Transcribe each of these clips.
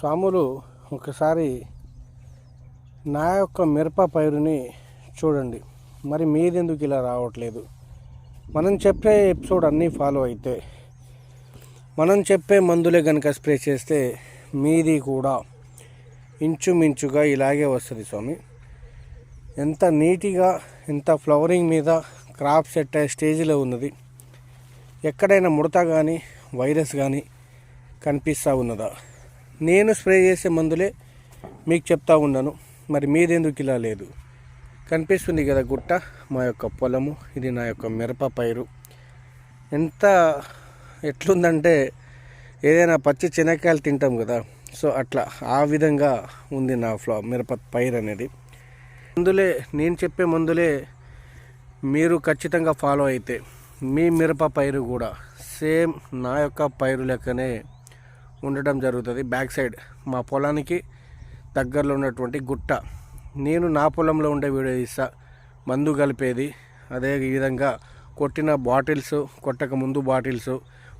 స్వాములు ఒకసారి నా యొక్క మిరప పైరుని చూడండి. మరి మీదెందుకు ఇలా రావట్లేదు? మనం చెప్పే ఎపిసోడ్ అన్నీ ఫాలో అయితే మనం చెప్పే మందులే కనుక స్ప్రే చేస్తే మీది కూడా ఇంచుమించుగా ఇలాగే వస్తుంది స్వామి. ఎంత నీట్గా ఎంత ఫ్లవరింగ్ మీద క్రాప్ సెట్ అయ్యే స్టేజ్లో ఉన్నది. ఎక్కడైనా ముడత కానీ వైరస్ కానీ కనిపిస్తూ ఉన్నదా? నేను స్ప్రే చేసే మందులే మీకు చెప్తా ఉన్నాను. మరి మీదెందుకు ఇలా లేదు? కనిపిస్తుంది కదా గుట్ట మా యొక్క పొలము ఇది నా యొక్క మిరప పైరు. ఎంత ఎట్లుందంటే ఏదైనా పచ్చి చెనక్కాయలు తింటాం కదా సో అట్లా ఆ విధంగా ఉంది నా ఫ్లా మిరప పైరు అనేది. మందులే నేను చెప్పే మందులే మీరు ఖచ్చితంగా ఫాలో అయితే మీ మిరప పైరు కూడా సేమ్ నా యొక్క పైరు లెక్కనే ఉండటం జరుగుతుంది. బ్యాక్ సైడ్ మా పొలానికి దగ్గరలో ఉన్నటువంటి గుట్ట. నేను నా పొలంలో ఉండే వీడియో ఇస్తా మందు కలిపేది. అదే విధంగా కొట్టిన బాటిల్స్ కొట్టక ముందు బాటిల్స్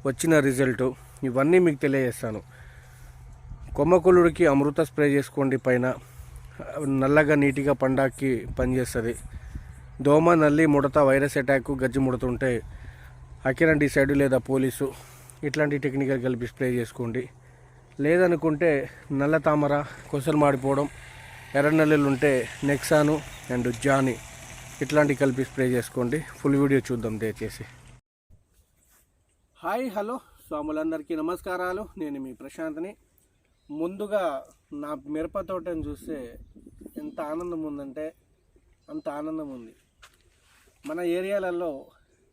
వచ్చిన రిజల్ట్ ఇవన్నీ మీకు తెలియజేస్తాను. కొమ్మకులుడికి అమృత స్ప్రే చేసుకోండి పైన. నల్లగా నీట్గా పండాకి పనిచేస్తుంది. దోమ నల్లి ముడత వైరస్ అటాక్ గజ్జి ముడుతుంటే అకిరణ్ డిసైడ్ లేదా పోలీసు ఇట్లాంటి టెక్నికల్ కలిపి స్ప్రే చేసుకోండి. లేదనుకుంటే నల్ల తామర కొసలు మాడిపోవడం ఎర్ర నల్లులు ఉంటే నెక్సాను అండ్ జాని ఇట్లాంటి కలిపి స్ప్రే చేసుకోండి. ఫుల్ వీడియో చూద్దాం దయచేసి. హాయ్ హలో స్వాములందరికీ నమస్కారాలు. నేను మీ ప్రశాంత్ని. ముందుగా నా మిరప తోటను చూస్తే ఎంత ఆనందం ఉందంటే అంత ఆనందం ఉంది. మన ఏరియాలలో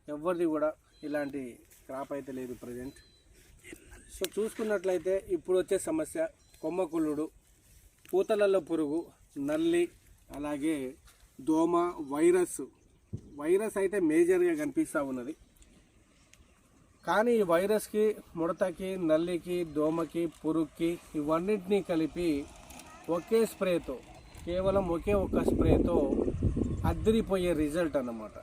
ఎవరిది కూడా ఇలాంటి క్రాప్ అయితే లేదు ప్రజెంట్. సో చూసుకున్నట్లయితే ఇప్పుడు వచ్చే సమస్య కొమ్మకుళ్ళుడు పూతలలో పురుగు నల్లి అలాగే దోమ వైరస్. వైరస్ అయితే మేజర్గా కనిపిస్తూ ఉన్నది. కానీ ఈ వైరస్కి ముడతకి నల్లికి దోమకి పురుగుకి ఇవన్నిటినీ కలిపి ఒకే స్ప్రేతో కేవలం ఒకే ఒక స్ప్రేతో అద్దరిపోయే రిజల్ట్ అన్నమాట.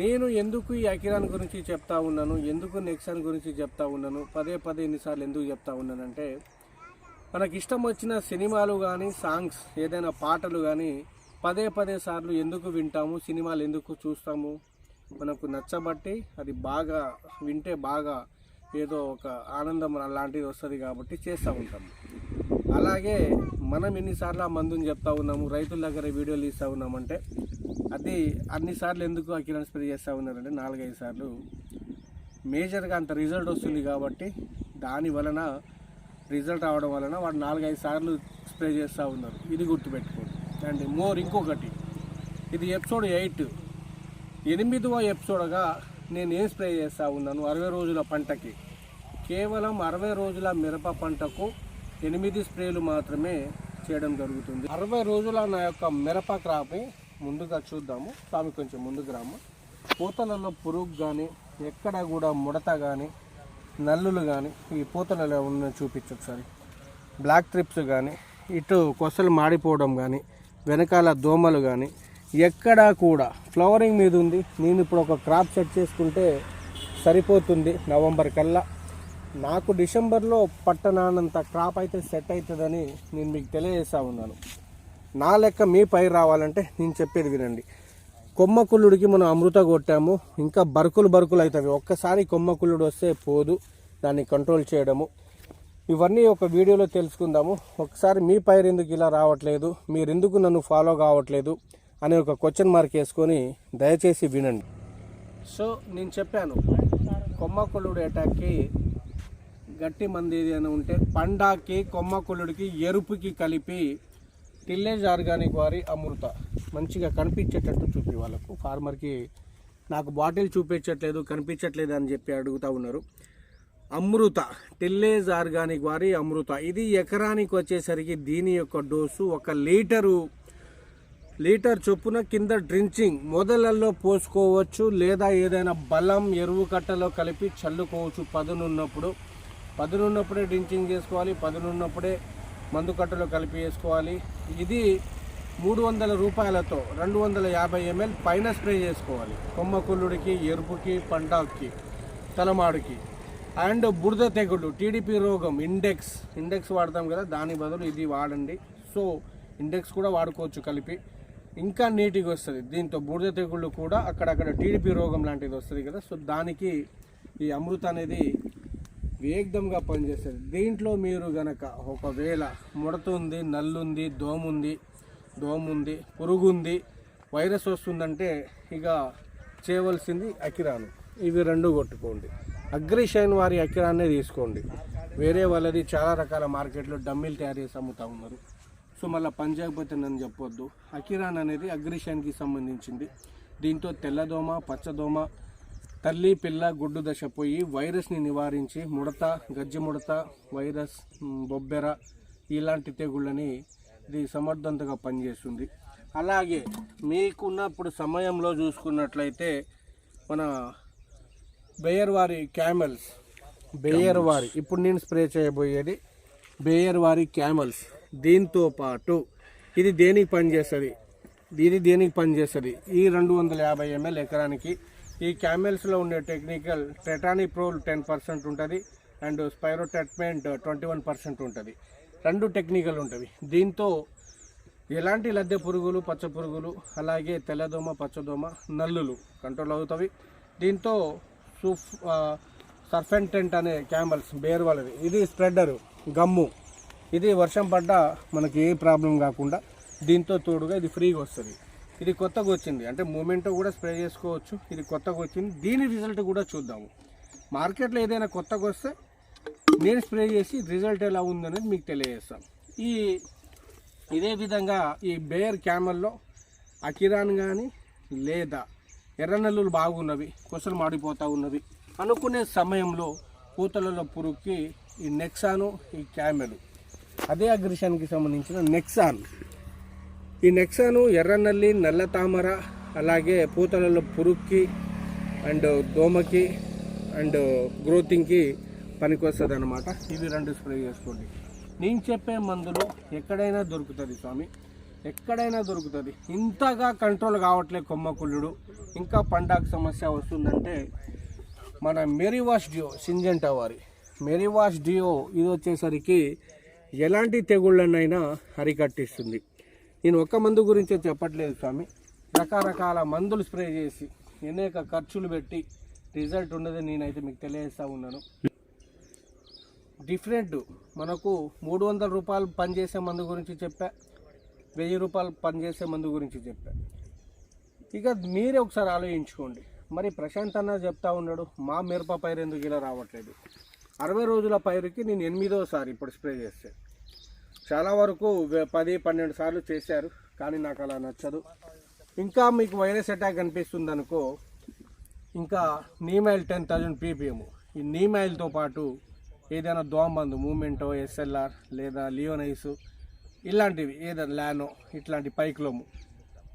నేను ఎందుకు ఈ అకిరాన్ గురించి చెప్తా ఉన్నాను? ఎందుకు నెక్సాన్ గురించి చెప్తా ఉన్నాను? పదే పదే ఎన్నిసార్లు ఎందుకు చెప్తా ఉన్నానంటే మనకి ఇష్టం వచ్చిన సినిమాలు కానీ సాంగ్స్ ఏదైనా పాటలు కానీ పదే పదే సార్లు ఎందుకు వింటాము? సినిమాలు ఎందుకు చూస్తాము? మనకు నచ్చబట్టి అది బాగా వింటే బాగా ఏదో ఒక ఆనందం అలాంటిది వస్తుంది కాబట్టి చేస్తూ ఉంటాము అలాగే మనం ఎన్నిసార్లు ఆ మందుని చెప్తా ఉన్నాము? రైతుల దగ్గర వీడియోలు ఇస్తూ ఉన్నామంటే అది అన్నిసార్లు ఎందుకు ఆ కిరణ్ స్ప్రే చేస్తూ ఉన్నారంటే నాలుగైదు సార్లు. మేజర్గా అంత రిజల్ట్ వస్తుంది కాబట్టి దాని వలన రిజల్ట్ రావడం వలన వాడు నాలుగైదు సార్లు స్ప్రే చేస్తూ ఉన్నారు. ఇది గుర్తుపెట్టుకోండి. అండ్ మోర్ ఇంకొకటి. ఇది ఎపిసోడ్ ఎయిట్. ఎనిమిదవ ఎపిసోడ్గా నేను ఏం స్ప్రే చేస్తూ ఉన్నాను? అరవై రోజుల పంటకి. కేవలం అరవై రోజుల మిరప పంటకు ఎనిమిది స్ప్రేలు మాత్రమే చేయడం జరుగుతుంది. అరవై రోజుల నా యొక్క మిరప క్రాప్ని ముందుగా చూద్దాము. స్వామి కొంచెం ముందుకు రాము. పూతలలో పురుగు కానీ ఎక్కడ కూడా ముడత కానీ నల్లులు కానీ ఈ పూతలలో ఉన్న చూపించు ఒకసారి. బ్లాక్ ట్రిప్స్ కానీ ఇటు కొసలు మాడిపోవడం కానీ వెనకాల దోమలు కానీ ఎక్కడా కూడా. ఫ్లవరింగ్ మీద ఉంది. నేను ఇప్పుడు ఒక క్రాప్ సెట్ చేసుకుంటే సరిపోతుంది నవంబర్ కల్లా. నాకు డిసెంబర్లో పట్టనానంత క్రాప్ అయితే సెట్ అవుతుందని నేను మీకు తెలియజేస్తా ఉన్నాను. నా లెక్క మీ పై రావాలంటే నేను చెప్పేది వినండి. కొమ్మ కుళ్ళుడికి మనం అమృత కొట్టాము ఇంకా బరుకులు బరుకులు అవుతాయి. ఒక్కసారి కొమ్మ కుళ్ళుడు వస్తే పోదు దాన్ని కంట్రోల్ చేయడము. ఇవన్నీ ఒక వీడియోలో తెలుసుకుందాము. ఒకసారి మీ పైరు ఎందుకు ఇలా రావట్లేదు మీరెందుకు నన్ను ఫాలో కావట్లేదు అనే ఒక క్వశ్చన్ మార్క్ వేసుకొని దయచేసి వినండి. సో నేను చెప్పాను కొమ్మ కుళ్ళుడు అటాక్కి గట్టి మంది ఏదైనా ఉంటే పండాకి కొమ్మ కుళ్ళుడికి ఎరుపుకి కలిపి టిల్లేజ్ ఆర్గానిక్ వారి అమృత. మంచిగా కనిపించేటట్టు చూపి వాళ్ళకు. ఫార్మర్కి నాకు బాటిల్ చూపించట్లేదు కనిపించట్లేదు అని చెప్పి అడుగుతూ ఉన్నారు. అమృత టిల్లేజ్ ఆర్గానిక్ వారి అమృత. ఇది ఎకరానికి వచ్చేసరికి దీని యొక్క డోసు ఒక లీటరు లీటర్ చొప్పున కింద డ్రించింగ్. మొదలల్లో పోసుకోవచ్చు లేదా ఏదైనా బలం ఎరువు కట్టలో కలిపి చల్లుకోవచ్చు. పదునున్నప్పుడు పదునున్నప్పుడే డ్రించింగ్ చేసుకోవాలి పదునున్నప్పుడే మందు కట్టలో కలిపి వేసుకోవాలి. ఇది మూడు వందల రూపాయలతో రెండు వందల యాభై ఎంఎల్ పైన స్ప్రే చేసుకోవాలి. కొమ్మ కుళ్ళుడికి ఎరుపుకి పంటాకి తలమాడుకి. అండ్ బురద తెగుడు టీడీపీ రోగం ఇండెక్స్. ఇండెక్స్ వాడతాం కదా దాని బదులు ఇది వాడండి. సో ఇండెక్స్ కూడా వాడుకోవచ్చు కలిపి. ఇంకా నీట్గా వస్తుంది. దీంతో బూడిద తెగుళ్ళు కూడా అక్కడక్కడ టీడీపీ రోగం లాంటిది వస్తుంది కదా సో దానికి ఈ అమృత అనేది వేగంగా పనిచేస్తుంది దీంట్లో మీరు గనక ఒకవేళ ముడత ఉంది నల్లుంది దోమ ఉంది దోమ ఉంది పురుగు ఉంది వైరస్ వస్తుందంటే ఇక చేయవలసింది అకిరాను. ఇవి రెండు కొట్టుకోండి. అగ్రిషైన్ వారి అకిరాన్నే తీసుకోండి. వేరే వాళ్ళది చాలా రకాల మార్కెట్లో డమ్మీలు తయారు చేసి అమ్ముతా ఉన్నారు. సో మళ్ళీ పని నన్ను చెప్పొద్దు. అకిరాన్ అనేది అగ్రిషైన్కి సంబంధించింది. దీంతో తెల్లదోమ పచ్చదోమ తల్లి పిల్ల గుడ్డు దశ పోయి వైరస్ని నివారించి ముడత గజ్జి ముడత వైరస్ బొబ్బెర ఇలాంటి తెగుళ్ళని ఇది సమర్థవంతంగా పనిచేస్తుంది. అలాగే మీకున్నప్పుడు సమయంలో చూసుకున్నట్లయితే మన బేయర్ వారి క్యామెల్స్ బేయర్ వారి ఇప్పుడు నేను స్ప్రే చేయబోయేది బేయర్ వారి క్యామెల్స్. దీంతో పాటు ఇది దేనికి పనిచేస్తుంది? ఇది దేనికి పనిచేస్తుంది? ఈ రెండు వందల యాభై ఎంఎల్ ఎకరానికి ఈ క్యామెల్స్లో ఉండే టెక్నికల్ టెటానిప్రోల్ టెన్ పర్సెంట్ ఉంటుంది అండ్ స్పైరోటెట్మెంట్ ట్వంటీ వన్ పర్సెంట్ ఉంటుంది. రెండు టెక్నికల్ ఉంటుంది దీంతో ఎలాంటి లద్దె పురుగులు పచ్చ పురుగులు అలాగే తెల్లదోమ పచ్చదోమ నల్లులు కంట్రోల్ అవుతాయి దీంతో సూఫ్ సర్ఫెంటెంట్ అనే క్యామెల్స్ బేర్ వాళ్ళది ఇది స్ప్రెడరు గమ్ము. ఇది వర్షం పడ్డా మనకి ఏ ప్రాబ్లం కాకుండా దీంతో తోడుగా ఇది ఫ్రీగా వస్తుంది. ఇది కొత్తగా వచ్చింది. అంటే మూమెంటో కూడా స్ప్రే చేసుకోవచ్చు. ఇది కొత్తగా వచ్చింది. దీని రిజల్ట్ కూడా చూద్దాము. మార్కెట్లో ఏదైనా కొత్తగా వస్తే నేను స్ప్రే చేసి రిజల్ట్ ఎలా ఉందనేది మీకు తెలియజేస్తాను ఈ ఇదే విధంగా ఈ బేర్ క్యామెల్లో అకిరాన్ కానీ లేదా ఎర్రనల్లులు బాగున్నవి కొసలు మాడిపోతూ ఉన్నవి అనుకునే సమయంలో పూతలలో పురుగుకి ఈ నెక్సాను ఈ క్యామెలు. అదే అగ్రిషన్కి సంబంధించిన నెక్సాన్. ఈ నెక్సాను ఎర్రనల్లి నల్ల తామర అలాగే పూతలలో పురుగుకి అండ్ దోమకి అండ్ గ్రోతింగ్కి పనికొస్తుంది అనమాట ఇవి రెండు స్ప్రే చేసుకోండి. నేను చెప్పే మందులు ఎక్కడైనా దొరుకుతుంది స్వామి. ఎక్కడైనా దొరుకుతుంది. ఇంతగా కంట్రోల్ కావట్లే కొమ్మకుళ్ళుడు. ఇంకా పండాగ సమస్య వస్తుందంటే మన మెరివాష్ డియో సింజెంటా వారి. మెరివాష్ డియో ఇది వచ్చేసరికి ఎలాంటి తెగుళ్ళనైనా అరికట్టిస్తుంది. నేను ఒక్క మందు గురించే చెప్పట్లేదు స్వామి. రకరకాల మందులు స్ప్రే చేసి అనేక ఖర్చులు పెట్టి రిజల్ట్ ఉండదు నేనైతే మీకు తెలియజేస్తూ ఉన్నాను. డిఫరెంట్ మనకు మూడు వందల రూపాయలు పనిచేసే మందు గురించి చెప్పా వెయ్యి రూపాయలు పనిచేసే మందు గురించి చెప్పా. ఇక మీరే ఒకసారి ఆలోచించుకోండి. మరి ప్రశాంత్ అన్న చెప్తా ఉన్నాడు మా మిరప పైరు ఎందుకు ఇలా రావట్లేదు? అరవై రోజుల పైరుకి నేను ఎనిమిదోసారి ఇప్పుడు స్ప్రే చేస్తే చాలా వరకు పది పన్నెండు సార్లు చేశారు కానీ నాకు అలా నచ్చదు. ఇంకా మీకు వైరస్ అటాక్ అనిపిస్తుంది అనుకో ఇంకా నీమైల్ టెన్ థౌజండ్ పీపీఎం. ఈ నీమైల్తో పాటు ఏదైనా దోమందు మూమెంటో ఎస్ఎల్ఆర్ లేదా లియోనైస్ ఇలాంటివి ఏదైనా లానో ఇట్లాంటి పైక్లోము.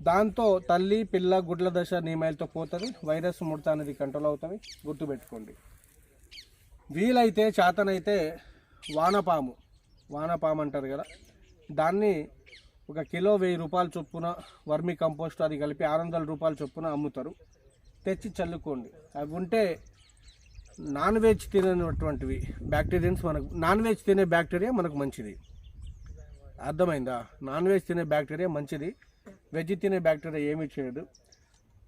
దాంతో తల్లి పిల్ల గుడ్ల దశ నీమైల్తో పోతుంది వైరస్ ముడత అనేది కంట్రోల్ అవుతుంది గుర్తుపెట్టుకోండి. వీలైతే చేతనైతే వానపాము. వానపాము అంటారు కదా. దాన్ని ఒక కిలో వెయ్యి రూపాయల చొప్పున వర్మి కంపోస్ట్ అది కలిపి ఆరు వందల రూపాయల చొప్పున అమ్ముతారు. తెచ్చి చల్లుకోండి. అవి ఉంటే నాన్ వెజ్ తినటువంటి బ్యాక్టీరియన్స్ మనకు నాన్ వెజ్ తినే బ్యాక్టీరియా మనకు మంచిది. అర్థమైందా? నాన్ వెజ్ తినే బ్యాక్టీరియా మంచిది. వెజ్ తినే బ్యాక్టీరియా ఏమీ చేయదు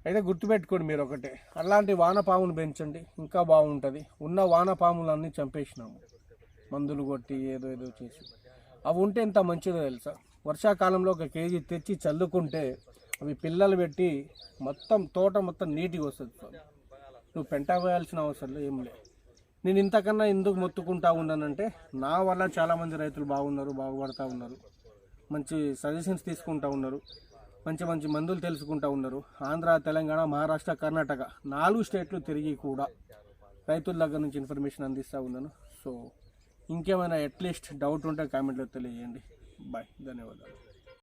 అయితే గుర్తుపెట్టుకోండి మీరు ఒకటే. అలాంటి వానపామును పెంచండి. ఇంకా బాగుంటుంది. ఉన్న వానపాములన్నీ చంపేసినాము. మందులు కొట్టి ఏదో ఏదో చేసి. అవి ఉంటే ఎంత మంచిదో తెలుసా? వర్షాకాలంలో ఒక కేజీ తెచ్చి చల్లుకుంటే అవి పిల్లలు పెట్టి మొత్తం తోట మొత్తం నీట్గా వస్తుంది నువ్వు పెంట వేయాల్సిన అవసరం ఏం లేదు నేను ఇంతకన్నా ఎందుకు మొత్తుకుంటా ఉన్నానంటే నా వల్ల చాలామంది రైతులు బాగున్నారు బాగుపడతా ఉన్నారు. మంచి సజెషన్స్ తీసుకుంటా ఉన్నారు. మంచి మంచి మందులు తెలుసుకుంటా ఉన్నారు. ఆంధ్ర తెలంగాణ మహారాష్ట్ర కర్ణాటక నాలుగు స్టేట్లు తిరిగి కూడా రైతుల దగ్గర నుంచి ఇన్ఫర్మేషన్ అందిస్తూ ఉన్నాను. సో ఇంకేమైనా అట్లీస్ట్ డౌట్ ఉంటే కామెంట్లో తెలియజేయండి. బాయ్ ధన్యవాదాలు.